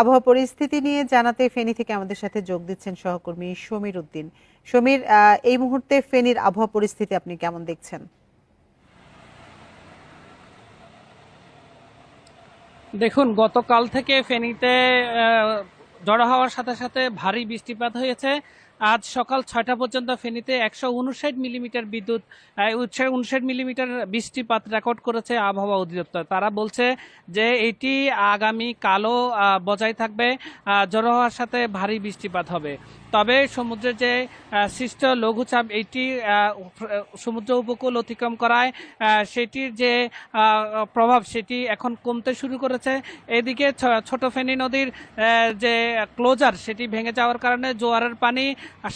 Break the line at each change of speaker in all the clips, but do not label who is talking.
আবহাওয়া পরিস্থিতি নিয়ে জানাতে ফেনী থেকে আমাদের সাথে যোগ দিচ্ছেন সহকর্মী সমীর উদ্দিন। সমীর এই মুহূর্তে ফেনীর আবহাওয়া পরিস্থিতি আপনি কেমন দেখছেন?
দেখুন, গতকাল থেকে ফেনীতে জড়ো হওয়ার সাথে সাথে ভারী বৃষ্টিপাত হয়েছে। আজ সকাল ছয়টা পর্যন্ত ফেনীতে একশো উনষাট মিলিমিটার বিদ্যুৎ উনষাট মিলিমিটার বৃষ্টিপাত রেকর্ড করেছে আবহাওয়া অধিদপ্তর। তারা বলছে যে এটি আগামী আহ, বজায় থাকবে জড়ো হওয়ার সাথে ভারী বৃষ্টিপাত হবে। তবে সমুদ্রের যে সৃষ্ট লঘুচাপ এটি সমুদ্র উপকূল অতিক্রম করায় সেটির যে প্রভাব সেটি এখন কমতে শুরু করেছে। এদিকে ছোট ফেনী নদীর যে ক্লোজার সেটি ভেঙে যাওয়ার কারণে জোয়ারের পানি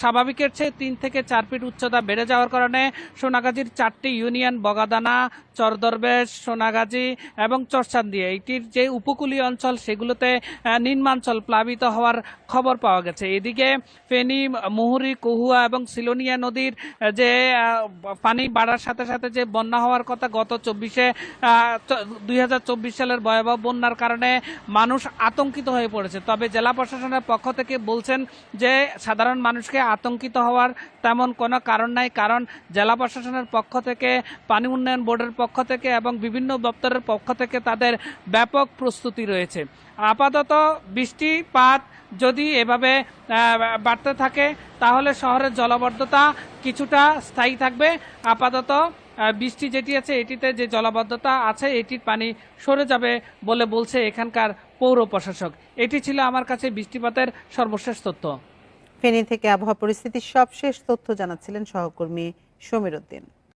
স্বাভাবিকের চেয়ে তিন থেকে চার ফিট উচ্চতা বেড়ে যাওয়ার কারণে সোনাগাজীর চারটি ইউনিয়ন বগাদানা, চরদরবেশ, সোনাগাজী এবং চরচান্দি, এইটির যে উপকূলীয় অঞ্চল সেগুলোতে নিম্নাঞ্চল প্লাবিত হওয়ার খবর পাওয়া গেছে। এদিকে ফেনী, মুহুরী, কহুয়া এবং সিলোনিয়া নদীর যে পানি বাড়ার সাথে সাথে যে বন্যা হওয়ার কথা গত চব্বিশে দুই হাজার চব্বিশ সালের ভয়াবহ বন্যার কারণে মানুষ আতঙ্কিত হয়ে পড়েছে। তবে জেলা প্রশাসনের পক্ষ থেকে বলছেন যে, সাধারণ মানুষকে আতঙ্কিত হওয়ার তেমন কোনো কারণ নাই, কারণ জেলা প্রশাসনের পক্ষ থেকে, পানি উন্নয়ন বোর্ডের পক্ষ থেকে এবং বিভিন্ন দপ্তরের পক্ষ থেকে তাদের ব্যাপক প্রস্তুতি রয়েছে। আপাতত বৃষ্টিপাত যদি এভাবে বাড়তে থাকে, তাহলে শহরের জলবদ্ধতা কিছুটা স্থায়ী থাকবে। আপাতত বৃষ্টি যেটি আছে, এটিতে যে জলাবদ্ধতা আছে, এটির পানি সরে যাবে বলে বলছে এখানকার পৌর প্রশাসক। এটি ছিল আমার কাছে বৃষ্টিপাতের সর্বশেষ তথ্য।
ফেনী থেকে আবহাওয়া পরিস্থিতির সবশেষ তথ্য জানাচ্ছিলেন সহকর্মী সমীর উদ্দিন।